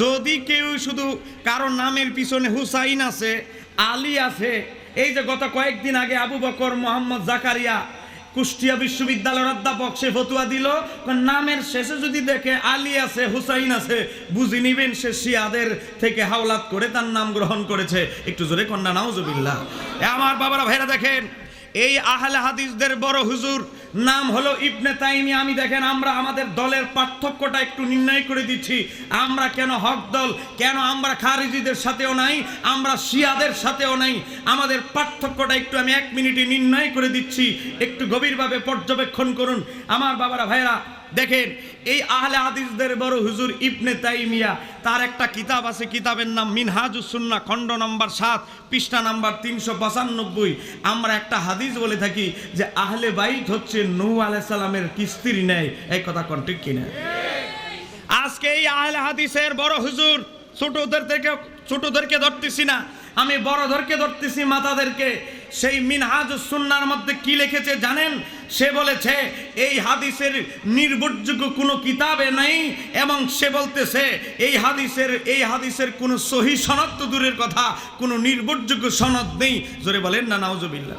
যদি কেউ শুধু কারও নামের পিছনে হুসাইন আছে, আলী আছে, এই যে গত কয়েকদিন আগে আবু বকর, মোহাম্মদ জাকারিয়া কুষ্টিয়া বিশ্ববিদ্যালয়ের অধ্যাপক, সে ফতুয়া দিল নামের শেষে যদি দেখে আলী আছে, হুসাইন আছে, বুঝি নিবেন সে শিয়াদের থেকে হাওলাত করে তার নাম গ্রহণ করেছে। একটু জোরে কন্যা, নাউজুবিল্লাহ। এ আমার বাবারা, ভাইরা দেখেন এই আহলে হাদিসদের বড় হুজুর, নাম হলো ইবনে তাইমি। আমি দেখেন, আমরা আমাদের দলের পার্থক্যটা একটু নির্ণয় করে দিচ্ছি। আমরা কেন হক দল, কেন আমরা খারিজিদের সাথেও নাই, আমরা শিয়াদের সাথেও নাই? আমাদের পার্থক্যটা একটু আমি এক মিনিটে নির্ণয় করে দিচ্ছি। একটু গভীরভাবে পর্যবেক্ষণ করুন। আমার বাবারা ভাইরা দেখেন, এই আহলে হাদিসদের বড় হুজুর ইবনে তাইমিয়া, তার একটা কিতাব আছে, কিতাবের নাম মিনহাজুস সুন্নাহ, খণ্ড নম্বর সাত, পৃষ্ঠা নাম্বার তিনশো পঁচানব্বই। আমরা একটা হাদিস বলে থাকি যে আহলে বাইত হচ্ছে নূ আলাইসাল্লামের কিস্তির নেয় এই কথা কোন ঠিক কিনা? আজকে এই আহলে হাদিসের বড় হুজুর ছোটদের থেকে ছোটদেরকে ধরতেছি না, আমি বড়দেরকে ধরতেছি, মাতাদেরকে। সেই মিনহাজ সুন্নার মধ্যে কি লিখেছে জানেন? সে বলেছে, এই হাদিসের নির্ভরযোগ্য কোনো কিতাবে নেই এবং সে বলতেছে, এই হাদিসের এই হাদিসের কোনো সহি সনদ তো দূরের কথা, কোনো নির্ভরযোগ্য সনদ নেই। জোরে বলেন না, নাউজুবিল্লাহ।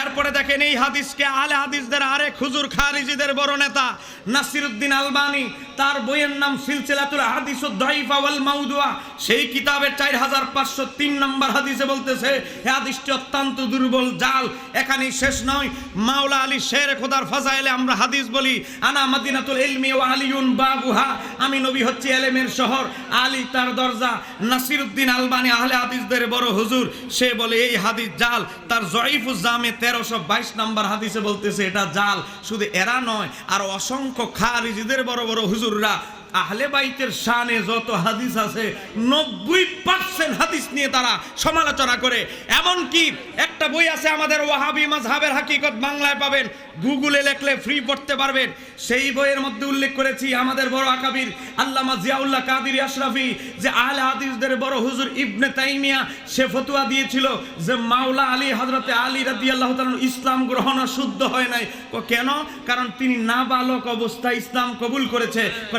এরপরে দেখেন এই হাদিসকে আলে হাদিসদের আরেক হুজুর খারিজিদের বড় নেতা, নাসিরুদ্দিন আলবানি। তার বইয়ের নাম সিলসিলাতুল হাদিস দাইফা ওয়াল মাউদুয়া। সেই কিতাবের চার হাজার পাঁচশো তিন নম্বর হাদিসে বলতেছে, এ হাদিসটি অত্যন্ত দুর্বল, জাল, এখানেই শেষ নয়। মাওলা আলী শের খোদার ফাজাইলে আমরা হাদিস বলি, আনা মাদিনাতুল ইলমি ওয়া আলিউন বাবুহা। আমি নবী হচ্ছি এলেমের শহর, আলী তার দরজা। নাসিরুদ্দিন আলবানি আহলে হাদিসদের বড় হুজুর, সে বলে, এই হাদিস জাল। তার জয়ীফুজ জামে তেরোশো বাইশ নাম্বার হাদিসে বলতেছে, এটা জাল, শুধু এরা নয়, আর অসংখ্য খারিজিদের বড় বড় হুজুররা আহলে বাইতের শানে যত হাদিস আছে, নব্বই পার্সেন্ট হাদিস নিয়ে তারা সমালোচনা করে। এমনকি একটা বই আছে আমাদের ওয়াহাবি মাজহাবের হাকিকত, বাংলায় পাবেন। গুগলে লেখলে ফ্রি পড়তে পারবেন। সেই বইয়ের মধ্যে উল্লেখ করেছি আমাদের বড় আকাবির আল্লামা জিয়াউল্লাহ কাদির আশরাফি, যে আহলে হাদিসদের বড় হুজুর ইবনে তাইমিয়া, সে ফতুয়া দিয়েছিল যে মাওলা আলী হজরতে আলী রাদি আল্লাহ ইসলাম গ্রহণ শুদ্ধ হয় নাই। কেন? কারণ তিনি নাবালক অবস্থায় ইসলাম কবুল করেছে। কো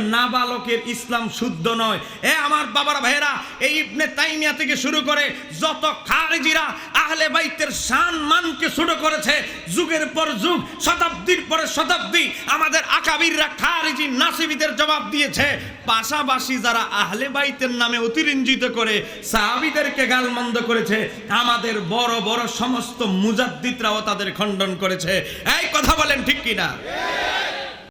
নাবালকের ইসলাম শুদ্ধ নয়। এ আমার বাবার ভাইয়েরা, এই ইবনে তাইমিয়া থেকে শুরু করে যত খারেজিরা আহলে বাইতের শান মানকে ছোট করেছে, যুগের পর যুগ, শতাব্দীর পরে শতাব্দী, আমাদের আকাবিররা খারিজি নাসিবিদের জবাব দিয়েছে। পাশাপাশি যারা আহলে বাইতের নামে অতিরঞ্জিত করে সাহাবিদেরকে গালমন্দ করেছে, আমাদের বড় বড় সমস্ত মুজাদ্দিদরাও তাদের খণ্ডন করেছে। এই কথা বলেন ঠিক কিনা?